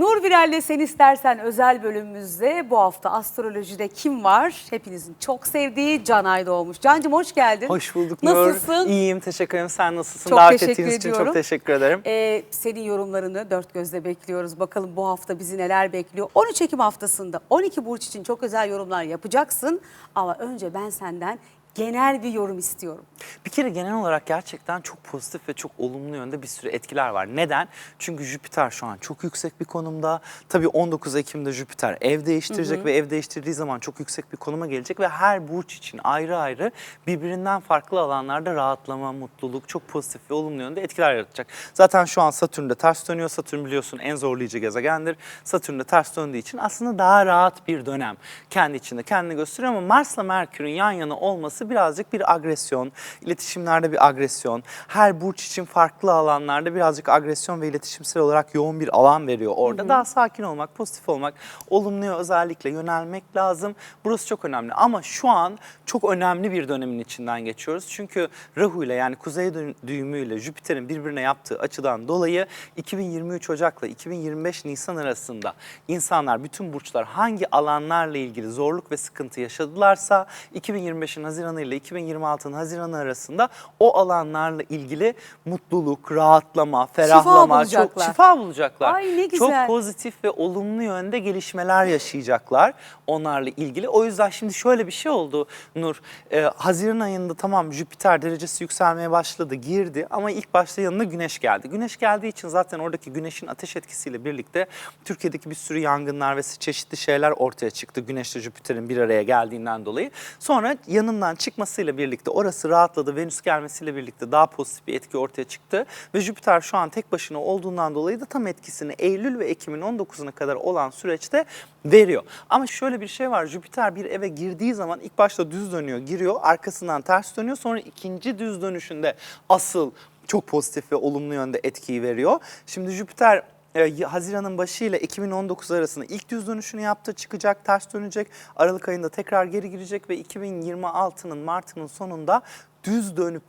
Nur Viral'le Sen İstersen özel bölümümüzde bu hafta astrolojide kim var? Hepinizin çok sevdiği Canay doğmuş. Cancım hoş geldin. Hoş bulduk Nur. Nasılsın? İyiyim teşekkür ederim. Sen nasılsın? Çok Davet teşekkür ettiğiniz için ediyorum. çok teşekkür ederim. Ee, senin yorumlarını dört gözle bekliyoruz. Bakalım bu hafta bizi neler bekliyor. 13 Ekim haftasında 12 burç için çok özel yorumlar yapacaksın. Ama önce ben senden genel bir yorum istiyorum. Bir kere genel olarak gerçekten çok pozitif ve çok olumlu yönde bir sürü etkiler var. Neden? Çünkü Jüpiter şu an çok yüksek bir konumda. Tabii 19 Ekim'de Jüpiter ev değiştirecek ve ev değiştirdiği zaman çok yüksek bir konuma gelecek ve her burç için ayrı ayrı birbirinden farklı alanlarda rahatlama, mutluluk, çok pozitif ve olumlu yönde etkiler yaratacak. Zaten şu an Satürn'de ters dönüyor. Satürn biliyorsun en zorlayıcı gezegendir. Satürn'de ters döndüğü için aslında daha rahat bir dönem kendi içinde kendini gösteriyor ama Mars'la Merkür'ün yan yana olması birazcık bir agresyon, iletişimlerde bir agresyon, her burç için farklı alanlarda birazcık agresyon ve iletişimsel olarak yoğun bir alan veriyor orada. Daha sakin olmak, pozitif olmak, olumluya özellikle yönelmek lazım. Burası çok önemli ama şu an çok önemli bir dönemin içinden geçiyoruz. Çünkü Rahu ile yani kuzey dü- düğümüyle Jüpiter'in birbirine yaptığı açıdan dolayı 2023 Ocak'la 2025 Nisan arasında insanlar, bütün burçlar hangi alanlarla ilgili zorluk ve sıkıntı yaşadılarsa 2025'in Haziranı ile 2026'nın Haziranı arasında o alanlarla ilgili mutluluk, rahatlama, ferahlama, çok bulacaklar. şifa bulacaklar. Ay ne Çok güzel. pozitif ve olumlu yönde gelişmeler yaşayacaklar onlarla ilgili. O yüzden şimdi şöyle bir şey oldu Nur. Ee, Haziran ayında tamam Jüpiter derecesi yükselmeye başladı, girdi ama ilk başta yanına Güneş geldi. Güneş geldiği için zaten oradaki Güneş'in ateş etkisiyle birlikte Türkiye'deki bir sürü yangınlar ve çeşitli şeyler ortaya çıktı. Güneşle Jüpiter'in bir araya geldiğinden dolayı. Sonra yanından çıkmasıyla birlikte orası rahatladı. Venüs gelmesiyle birlikte daha pozitif bir etki ortaya çıktı. Ve Jüpiter şu an tek başına olduğundan dolayı da tam etkisini Eylül ve Ekim'in 19'una kadar olan süreçte veriyor. Ama şöyle bir şey var. Jüpiter bir eve girdiği zaman ilk başta düz dönüyor, giriyor. Arkasından ters dönüyor. Sonra ikinci düz dönüşünde asıl çok pozitif ve olumlu yönde etkiyi veriyor. Şimdi Jüpiter e, Haziran'ın başı ile 2019 arasında ilk düz dönüşünü yaptı, çıkacak, ters dönecek. Aralık ayında tekrar geri girecek ve 2026'nın Mart'ının sonunda düz dönüp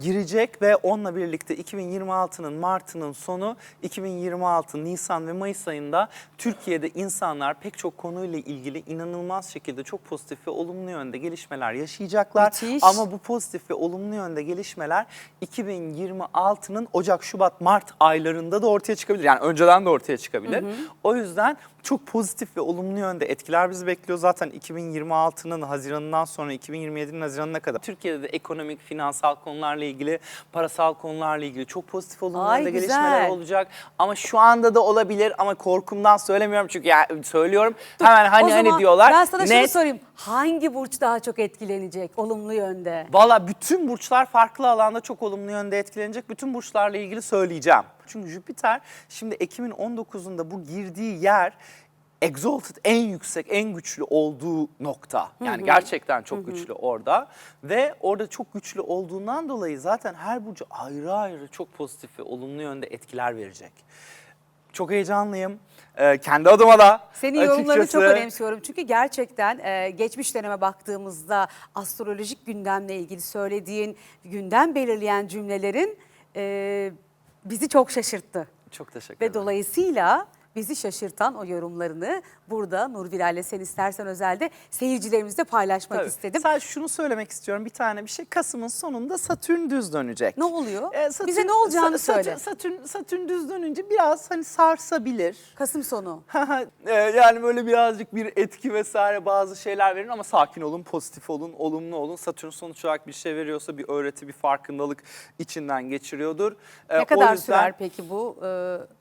girecek ve onunla birlikte 2026'nın Mart'ının sonu 2026 Nisan ve Mayıs ayında Türkiye'de insanlar pek çok konuyla ilgili inanılmaz şekilde çok pozitif ve olumlu yönde gelişmeler yaşayacaklar. Müthiş. Ama bu pozitif ve olumlu yönde gelişmeler 2026'nın Ocak, Şubat, Mart aylarında da ortaya çıkabilir. Yani önceden de ortaya çıkabilir. O yüzden çok pozitif ve olumlu yönde etkiler bizi bekliyor. Zaten 2026'nın Haziran'ından sonra 2027'nin Haziran'ına kadar Türkiye'de de ekonomik, finansal konularla ilgili, parasal konularla ilgili çok pozitif Ay, yönde güzel. gelişmeler olacak. Ama şu anda da olabilir ama korkumdan söylemiyorum çünkü ya söylüyorum. Hemen hani o hani zaman diyorlar. ben sana şunu Net. sorayım. Hangi burç daha çok etkilenecek olumlu yönde? Valla bütün burçlar farklı alanda çok olumlu yönde etkilenecek. Bütün burçlarla ilgili söyleyeceğim. Çünkü Jüpiter şimdi Ekim'in 19'unda bu girdiği yer exalted en yüksek, en güçlü olduğu nokta. Yani gerçekten çok güçlü orada. Ve orada çok güçlü olduğundan dolayı zaten her burcu ayrı ayrı çok pozitif ve olumlu yönde etkiler verecek. Çok heyecanlıyım. Ee, kendi adıma da Senin yorumlarını çok önemsiyorum. Çünkü gerçekten e, geçmiş döneme baktığımızda astrolojik gündemle ilgili söylediğin, gündem belirleyen cümlelerin e, bizi çok şaşırttı. Çok teşekkür Ve ederim. dolayısıyla bizi şaşırtan o yorumlarını burada Nur Vilal'le sen istersen özelde seyircilerimizle paylaşmak Tabii. istedim. Sadece şunu söylemek istiyorum bir tane bir şey. Kasım'ın sonunda Satürn düz dönecek. Ne oluyor? Ee, Satürn- Bize ne olacağını Satürn- söyle. Satürn, Satürn düz dönünce biraz hani sarsabilir. Kasım sonu. Ee, yani böyle birazcık bir etki vesaire bazı şeyler verin ama sakin olun, pozitif olun, olumlu olun. Satürn sonuç olarak bir şey veriyorsa bir öğreti, bir farkındalık içinden geçiriyordur. Ee, Ne o kadar yüzden- sürer peki bu e,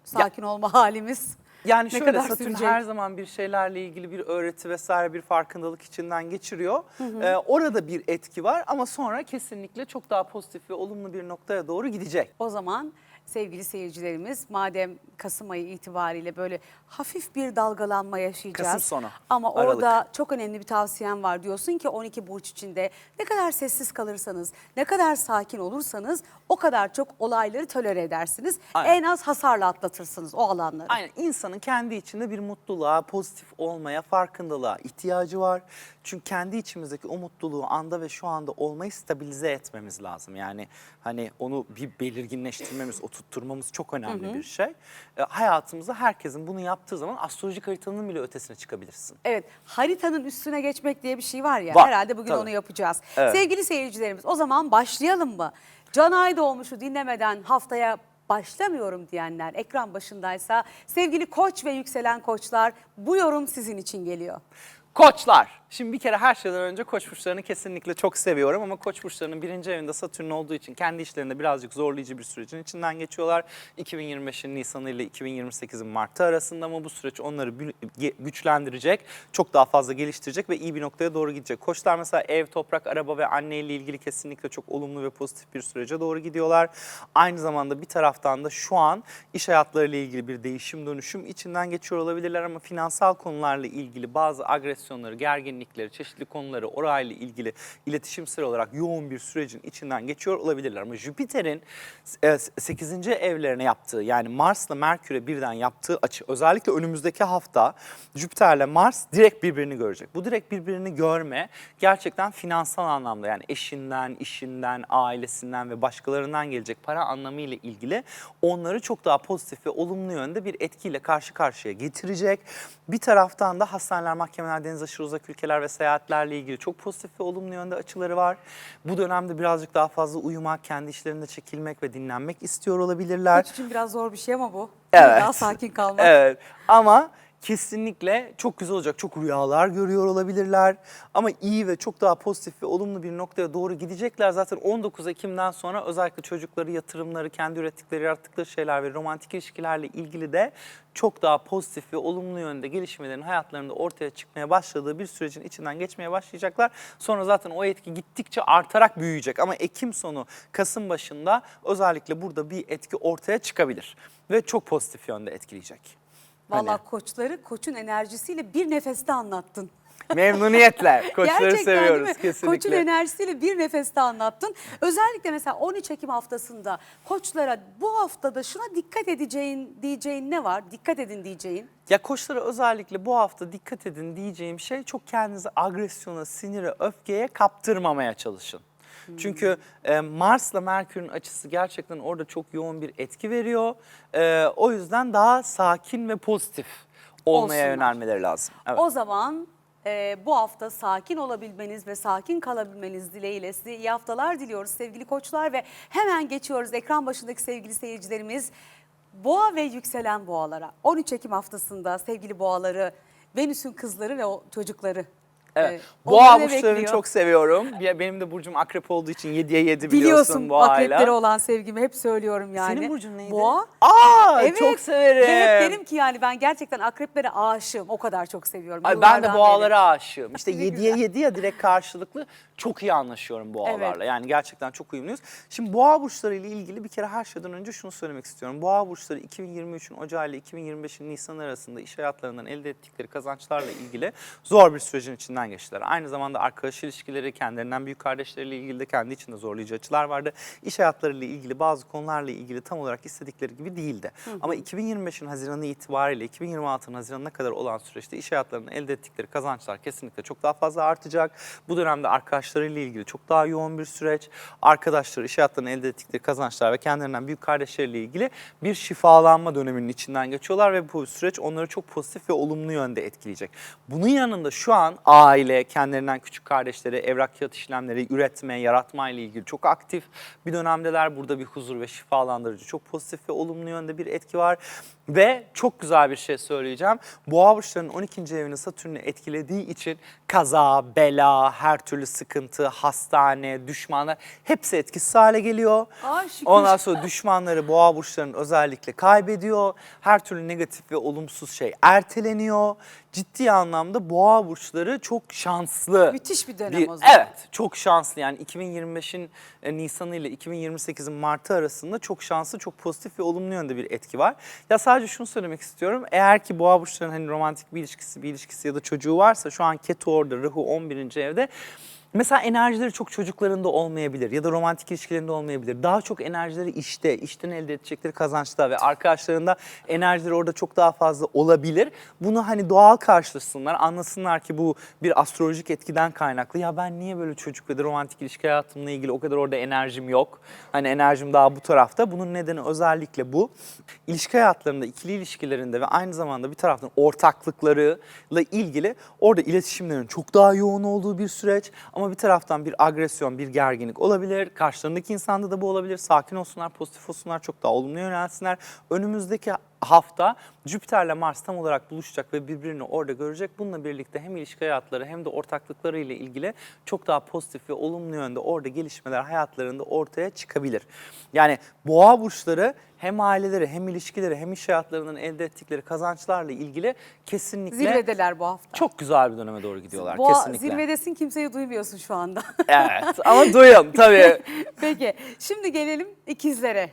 sakin olma halimiz? Yani Ne şöyle kadar Satürn sürecek? her zaman bir şeylerle ilgili bir öğreti vesaire bir farkındalık içinden geçiriyor. Ee, orada bir etki var ama sonra kesinlikle çok daha pozitif ve olumlu bir noktaya doğru gidecek. O zaman sevgili seyircilerimiz madem Kasım ayı itibariyle böyle hafif bir dalgalanma yaşayacağız. Kasım sonu, Ama Aralık. orada çok önemli bir tavsiyem var. Diyorsun ki 12 burç içinde ne kadar sessiz kalırsanız, ne kadar sakin olursanız o kadar çok olayları tolere edersiniz. Aynen. En az hasarla atlatırsınız o alanları. Aynen insanın kendi içinde bir mutluluğa, pozitif olmaya, farkındalığa ihtiyacı var. Çünkü kendi içimizdeki o mutluluğu anda ve şu anda olmayı stabilize etmemiz lazım. Yani hani onu bir belirginleştirmemiz, tutturmamız çok önemli bir şey. E, hayatımızda herkesin bunu yaptığı zaman astrolojik haritanın bile ötesine çıkabilirsin. Evet, haritanın üstüne geçmek diye bir şey var ya. Var, Herhalde bugün tabii. onu yapacağız. Evet. Sevgili seyircilerimiz, o zaman başlayalım mı? Can Aydoğmuş'u dinlemeden haftaya başlamıyorum diyenler ekran başındaysa sevgili koç ve yükselen koçlar bu yorum sizin için geliyor. Koçlar. Şimdi bir kere her şeyden önce koç burçlarını kesinlikle çok seviyorum ama koç burçlarının birinci evinde Satürn olduğu için kendi işlerinde birazcık zorlayıcı bir sürecin içinden geçiyorlar. 2025'in Nisan'ı ile 2028'in Mart'ı arasında ama bu süreç onları güçlendirecek, çok daha fazla geliştirecek ve iyi bir noktaya doğru gidecek. Koçlar mesela ev, toprak, araba ve anne ile ilgili kesinlikle çok olumlu ve pozitif bir sürece doğru gidiyorlar. Aynı zamanda bir taraftan da şu an iş hayatlarıyla ilgili bir değişim dönüşüm içinden geçiyor olabilirler ama finansal konularla ilgili bazı agresyonları, gerginlikleri, çeşitli konuları orayla ilgili iletişimsel olarak yoğun bir sürecin içinden geçiyor olabilirler. Ama Jüpiter'in 8. evlerine yaptığı yani Mars'la Merkür'e birden yaptığı açı özellikle önümüzdeki hafta Jüpiter'le Mars direkt birbirini görecek. Bu direkt birbirini görme gerçekten finansal anlamda yani eşinden, işinden, ailesinden ve başkalarından gelecek para anlamıyla ilgili onları çok daha pozitif ve olumlu yönde bir etkiyle karşı karşıya getirecek. Bir taraftan da hastaneler, mahkemeler, deniz aşırı uzak ülkeler ve seyahatlerle ilgili çok pozitif ve olumlu yönde açıları var. Bu dönemde birazcık daha fazla uyumak, kendi işlerinde çekilmek ve dinlenmek istiyor olabilirler. Koç için biraz zor bir şey ama bu. Evet. Daha sakin kalmak. Evet ama kesinlikle çok güzel olacak. Çok rüyalar görüyor olabilirler. Ama iyi ve çok daha pozitif ve olumlu bir noktaya doğru gidecekler. Zaten 19 Ekim'den sonra özellikle çocukları, yatırımları, kendi ürettikleri, yarattıkları şeyler ve romantik ilişkilerle ilgili de çok daha pozitif ve olumlu yönde gelişmelerin hayatlarında ortaya çıkmaya başladığı bir sürecin içinden geçmeye başlayacaklar. Sonra zaten o etki gittikçe artarak büyüyecek. Ama Ekim sonu, Kasım başında özellikle burada bir etki ortaya çıkabilir. Ve çok pozitif yönde etkileyecek. Vallahi Hani- koçları koçun enerjisiyle bir nefeste anlattın. Memnuniyetle. Koçları Gerçekten seviyoruz değil mi? kesinlikle. Koçun enerjisiyle bir nefeste anlattın. Özellikle mesela 13 Ekim haftasında koçlara bu haftada şuna dikkat edeceğin diyeceğin ne var? Dikkat edin diyeceğin. Ya koçlara özellikle bu hafta dikkat edin diyeceğim şey çok kendinizi agresyona, sinire, öfkeye kaptırmamaya çalışın. Çünkü e, Mars'la Merkür'ün açısı gerçekten orada çok yoğun bir etki veriyor. E, o yüzden daha sakin ve pozitif olmaya Olsunlar. yönelmeleri lazım. Evet. O zaman e, bu hafta sakin olabilmeniz ve sakin kalabilmeniz dileğiyle size iyi haftalar diliyoruz sevgili koçlar ve hemen geçiyoruz ekran başındaki sevgili seyircilerimiz boğa ve yükselen boğalara. 13 Ekim haftasında sevgili boğaları, Venüs'ün kızları ve o çocukları. Evet. e, Boğa onları ne burçlarını bekliyor? çok seviyorum. Ya Benim de burcum akrep olduğu için 7'ye 7 biliyorsun, Biliyorsun boğayla. akreplere olan sevgimi hep söylüyorum yani. Senin burcun neydi? Boğa. Aa Evet. çok severim. Ve hep derim ki yani ben gerçekten akreplere aşığım. O kadar çok seviyorum. Ay ben de Yıllardan boğalara aşığım. İşte Ne 7'ye güzel. 7 ya direkt karşılıklı çok iyi anlaşıyorum boğalarla. Evet. Yani gerçekten çok uyumluyuz. Şimdi boğa burçları ile ilgili bir kere her şeyden önce şunu söylemek istiyorum. Boğa burçları 2023'ün Ocağı ile 2025'in Nisan arasında iş hayatlarından elde ettikleri kazançlarla ilgili zor bir sürecin içinden geçtiler. Aynı zamanda arkadaş ilişkileri, kendilerinden büyük kardeşleriyle ilgili de kendi içinde zorlayıcı açılar vardı. İş hayatlarıyla ilgili bazı konularla ilgili tam olarak istedikleri gibi değildi. Ama 2025'in Haziran'ı itibariyle 2026'nın Haziran'ına kadar olan süreçte iş hayatlarının elde ettikleri kazançlar kesinlikle çok daha fazla artacak. Bu dönemde arkadaşlarıyla ilgili çok daha yoğun bir süreç. Arkadaşları, iş hayatlarının elde ettikleri kazançlar ve kendilerinden büyük kardeşleriyle ilgili bir şifalanma döneminin içinden geçiyorlar ve bu süreç onları çok pozitif ve olumlu yönde etkileyecek. Bunun yanında şu an aile, kendilerinden küçük kardeşleri, evrak kağıt işlemleri, üretme, yaratma ile ilgili çok aktif bir dönemdeler. Burada bir huzur ve şifalandırıcı, çok pozitif ve olumlu yönde bir etki var. Ve çok güzel bir şey söyleyeceğim. Boğa burçlarının 12. evini Satürn'ü etkilediği için kaza, bela, her türlü sıkıntı, hastane, düşmanlar hepsi etkisiz hale geliyor. Aa, şükür. Ondan sonra düşmanları boğa burçlarının özellikle kaybediyor. Her türlü negatif ve olumsuz şey erteleniyor. Ciddi anlamda boğa burçları çok şanslı. Müthiş bir dönem o zaman. Evet çok şanslı yani 2025'in e, Nisan'ı ile 2028'in Mart'ı arasında çok şanslı, çok pozitif ve olumlu yönde bir etki var. Ya sadece şunu söylemek istiyorum. Eğer ki boğa burçlarının hani romantik bir ilişkisi, bir ilişkisi ya da çocuğu varsa şu an Ketu orada, Rahu 11. evde Mesela enerjileri çok çocuklarında olmayabilir ya da romantik ilişkilerinde olmayabilir. Daha çok enerjileri işte, işten elde edecekleri kazançta ve arkadaşlarında enerjileri orada çok daha fazla olabilir. Bunu hani doğal karşılasınlar, anlasınlar ki bu bir astrolojik etkiden kaynaklı. Ya ben niye böyle çocuk ve de romantik ilişki hayatımla ilgili o kadar orada enerjim yok. Hani enerjim daha bu tarafta. Bunun nedeni özellikle bu. İlişki hayatlarında, ikili ilişkilerinde ve aynı zamanda bir taraftan ortaklıklarıyla ilgili orada iletişimlerin çok daha yoğun olduğu bir süreç. Ama bir taraftan bir agresyon, bir gerginlik olabilir. Karşılarındaki insanda da bu olabilir. Sakin olsunlar, pozitif olsunlar, çok daha olumlu yönelsinler. Önümüzdeki hafta Jüpiter'le Mars tam olarak buluşacak ve birbirini orada görecek. Bununla birlikte hem ilişki hayatları hem de ortaklıkları ile ilgili çok daha pozitif ve olumlu yönde orada gelişmeler hayatlarında ortaya çıkabilir. Yani boğa burçları hem aileleri hem ilişkileri hem iş hayatlarından elde ettikleri kazançlarla ilgili kesinlikle Zirvedeler bu hafta. çok güzel bir döneme doğru gidiyorlar Boğa kesinlikle. zirvedesin kimseyi duymuyorsun şu anda. Evet ama duyun tabii. Peki şimdi gelelim ikizlere.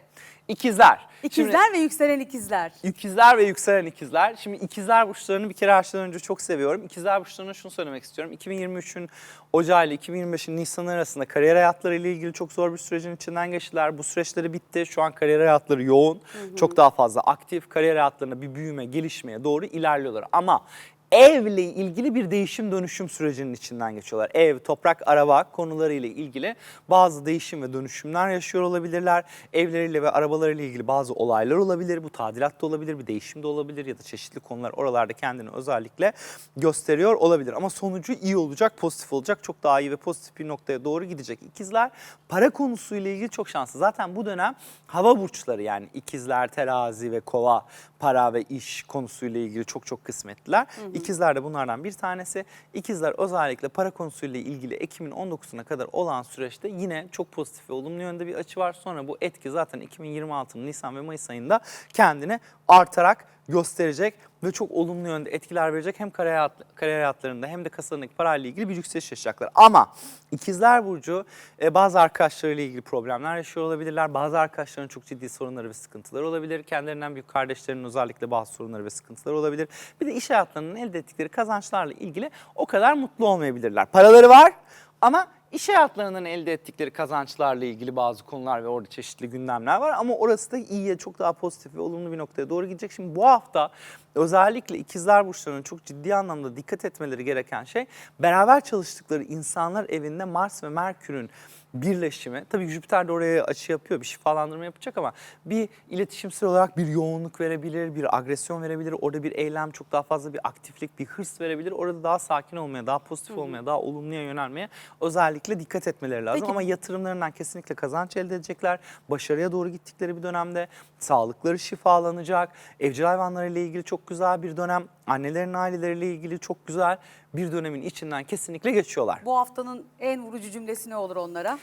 İkizler. İkizler ve yükselen ikizler. İkizler ve yükselen ikizler. Şimdi ikizler burçlarını bir kere her şeyden önce çok seviyorum. İkizler burçlarına şunu söylemek istiyorum. 2023'ün Ocağı ile 2025'in Nisan arasında kariyer hayatları ile ilgili çok zor bir sürecin içinden geçtiler. Bu süreçleri bitti. Şu an kariyer hayatları yoğun. Çok daha fazla aktif. Kariyer hayatlarında bir büyüme, gelişmeye doğru ilerliyorlar. Ama evle ilgili bir değişim dönüşüm sürecinin içinden geçiyorlar. Ev, toprak, araba konularıyla ilgili bazı değişim ve dönüşümler yaşıyor olabilirler. Evleriyle ve arabalarıyla ilgili bazı olaylar olabilir. Bu tadilat da olabilir, bir değişim de olabilir ya da çeşitli konular oralarda kendini özellikle gösteriyor olabilir. Ama sonucu iyi olacak, pozitif olacak. Çok daha iyi ve pozitif bir noktaya doğru gidecek. İkizler para konusuyla ilgili çok şanslı. Zaten bu dönem hava burçları yani ikizler, terazi ve kova para ve iş konusuyla ilgili çok çok kısmetliler. İkizler de bunlardan bir tanesi. İkizler özellikle para konusuyla ilgili Ekim'in 19'una kadar olan süreçte yine çok pozitif ve olumlu yönde bir açı var. Sonra bu etki zaten 2026'nın Nisan ve Mayıs ayında kendini artarak gösterecek ve çok olumlu yönde etkiler verecek. Hem kariyer, kariyer hayatlarında hem de kasalarındaki parayla ilgili bir yükseliş yaşayacaklar. Ama ikizler Burcu e, bazı arkadaşlarıyla ilgili problemler yaşıyor olabilirler. Bazı arkadaşların çok ciddi sorunları ve sıkıntıları olabilir. Kendilerinden büyük kardeşlerinin özellikle bazı sorunları ve sıkıntıları olabilir. Bir de iş hayatlarının elde ettikleri kazançlarla ilgili o kadar mutlu olmayabilirler. Paraları var ama iş hayatlarından elde ettikleri kazançlarla ilgili bazı konular ve orada çeşitli gündemler var. Ama orası da iyiye çok daha pozitif ve olumlu bir noktaya doğru gidecek. Şimdi bu hafta özellikle ikizler burçlarının çok ciddi anlamda dikkat etmeleri gereken şey beraber çalıştıkları insanlar evinde Mars ve Merkür'ün birleşimi. Tabii Jüpiter de oraya açı yapıyor, bir şifalandırma yapacak ama bir iletişimsel olarak bir yoğunluk verebilir, bir agresyon verebilir. Orada bir eylem, çok daha fazla bir aktiflik, bir hırs verebilir. Orada daha sakin olmaya, daha pozitif olmaya, daha olumluya yönelmeye özellikle dikkat etmeleri lazım. Peki- Ama yatırımlarından kesinlikle kazanç elde edecekler. Başarıya doğru gittikleri bir dönemde sağlıkları şifalanacak. Evcil hayvanlarıyla ilgili çok güzel bir dönem. Annelerin aileleriyle ilgili çok güzel bir dönemin içinden kesinlikle geçiyorlar. Bu haftanın en vurucu cümlesi ne olur onlara?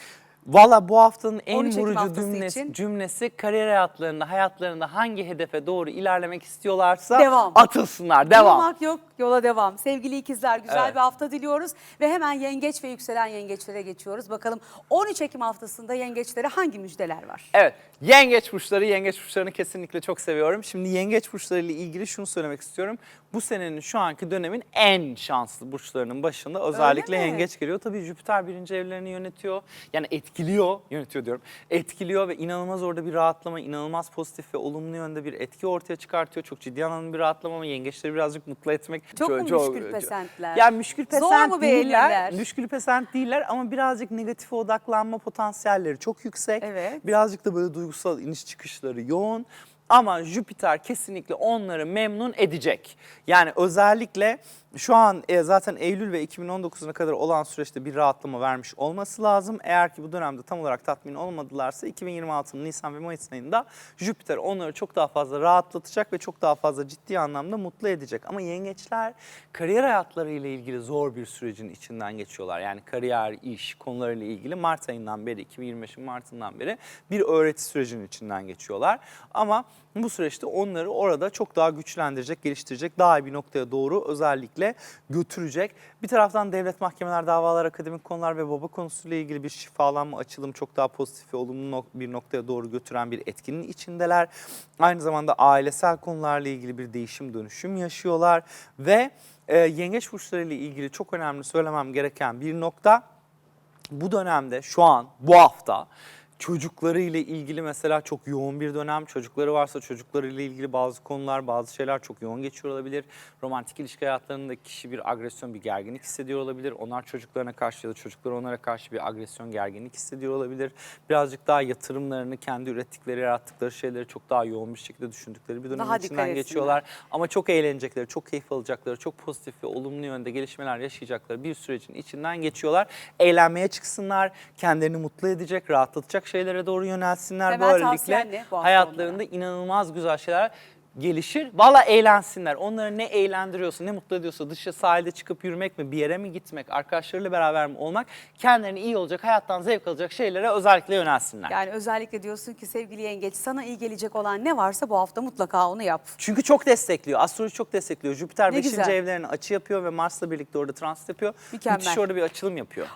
Valla bu haftanın en 13 Ekim vurucu haftası cümlesi, için. cümlesi kariyer hayatlarında, hayatlarında hangi hedefe doğru ilerlemek istiyorlarsa Devam. atılsınlar. Devam. Durmak yok, yola devam. Sevgili ikizler güzel Evet. bir hafta diliyoruz. Ve hemen yengeç ve yükselen yengeçlere geçiyoruz. Bakalım 13 Ekim haftasında yengeçlere hangi müjdeler var? Evet, yengeç burçları, yengeç burçlarını kesinlikle çok seviyorum. Şimdi yengeç burçları ile ilgili şunu söylemek istiyorum. Bu senenin şu anki dönemin en şanslı burçlarının başında özellikle mi? yengeç geliyor. Tabii Jüpiter birinci evlerini yönetiyor. Yani etkiliyor, yönetiyor diyorum. Etkiliyor ve inanılmaz orada bir rahatlama, inanılmaz pozitif ve olumlu yönde bir etki ortaya çıkartıyor. Çok ciddi anlamda bir rahatlama ama yengeçleri birazcık mutlu etmek. Çok mu müşkül pesentler? Yani müşkül Zor pesent mu değiller. Müşkül pesent değiller ama birazcık negatife odaklanma potansiyelleri çok yüksek. Evet. Birazcık da böyle duygusal iniş çıkışları yoğun. Ama Jüpiter kesinlikle onları memnun edecek. Yani özellikle şu an e, zaten Eylül ve 2019'una kadar olan süreçte bir rahatlama vermiş olması lazım. Eğer ki bu dönemde tam olarak tatmin olmadılarsa 2026'nın Nisan ve Mayıs ayında Jüpiter onları çok daha fazla rahatlatacak ve çok daha fazla ciddi anlamda mutlu edecek. Ama yengeçler kariyer hayatları ile ilgili zor bir sürecin içinden geçiyorlar. Yani kariyer, iş konularıyla ilgili Mart ayından beri, 2025'in Mart'ından beri bir öğreti sürecinin içinden geçiyorlar. Ama bu süreçte onları orada çok daha güçlendirecek, geliştirecek, daha iyi bir noktaya doğru özellikle götürecek. Bir taraftan devlet mahkemeler, davalar, akademik konular ve baba konusuyla ilgili bir şifalanma, açılım çok daha pozitif ve olumlu bir noktaya doğru götüren bir etkinin içindeler. Aynı zamanda ailesel konularla ilgili bir değişim, dönüşüm yaşıyorlar ve e, yengeç burçları ile ilgili çok önemli söylemem gereken bir nokta bu dönemde şu an bu hafta çocuklarıyla ilgili mesela çok yoğun bir dönem. Çocukları varsa çocuklarıyla ilgili bazı konular, bazı şeyler çok yoğun geçiyor olabilir. Romantik ilişki hayatlarında kişi bir agresyon, bir gerginlik hissediyor olabilir. Onlar çocuklarına karşı ya da çocukları onlara karşı bir agresyon, gerginlik hissediyor olabilir. Birazcık daha yatırımlarını, kendi ürettikleri, yarattıkları şeyleri çok daha yoğun bir şekilde düşündükleri bir dönemin Daha içinden geçiyorlar. Ama çok eğlenecekleri, çok keyif alacakları, çok pozitif ve olumlu yönde gelişmeler yaşayacakları bir sürecin içinden geçiyorlar. Eğlenmeye çıksınlar, kendilerini mutlu edecek, rahatlatacak şeylere doğru yönelsinler. Temel Böylelikle ne bu hayatlarında inanılmaz güzel şeyler gelişir. Valla eğlensinler. Onları ne eğlendiriyorsa, ne mutlu ediyorsa dışa sahilde çıkıp yürümek mi, bir yere mi gitmek, arkadaşlarıyla beraber mi olmak, kendilerine iyi olacak, hayattan zevk alacak şeylere özellikle yönelsinler. Yani özellikle diyorsun ki sevgili yengeç sana iyi gelecek olan ne varsa bu hafta mutlaka onu yap. Çünkü çok destekliyor. Astroloji çok destekliyor. Jüpiter Ne 5. güzel. evlerini açı yapıyor ve Mars'la birlikte orada transit yapıyor. Mükemmel. Müthiş orada bir açılım yapıyor.